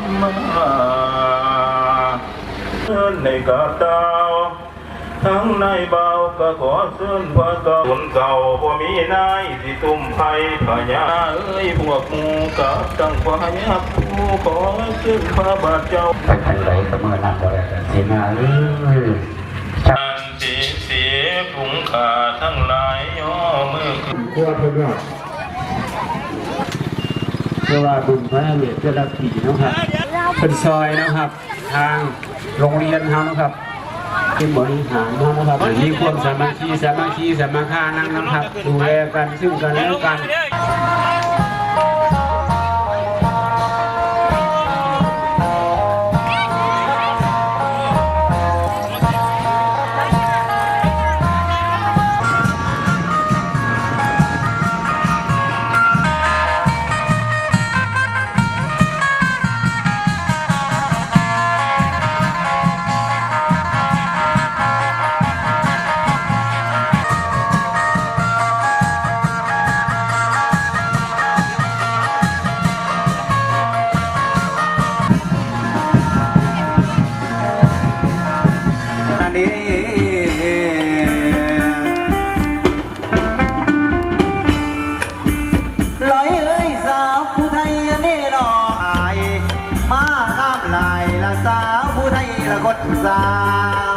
มมาเงินในกาตาวทั้งในเบาก็ขอเส้นพระเก่าคนเก่าบ่มีนายสิตุ่มไผ่พญาเอ้ยพวกหมูกับตั้งพญาผู้ขอซึ่งพระบาทเจ้าไปทางไหนก็เมื่อนั้นก็ได้แต่สิมาเอ้ยทานสีเสียผุงขาทั้งหลายย่อมือขึ้นขั้วเพื่อนว่า เพราะว่าบุญพระเวทเจ้าลักขี่เนะครับเป็นซอยนะครับ ทางโรงเรียนเขานะครับที่บริหารเฮานะครับมีความสามัคคีสามัคคีสามัคคานั่งนะครับ ดูแลกันซึ่งกันและกัน สาวผู้ไทยอันนี้รออายมาข้ามลายละสาวผู้ไทยละกดสา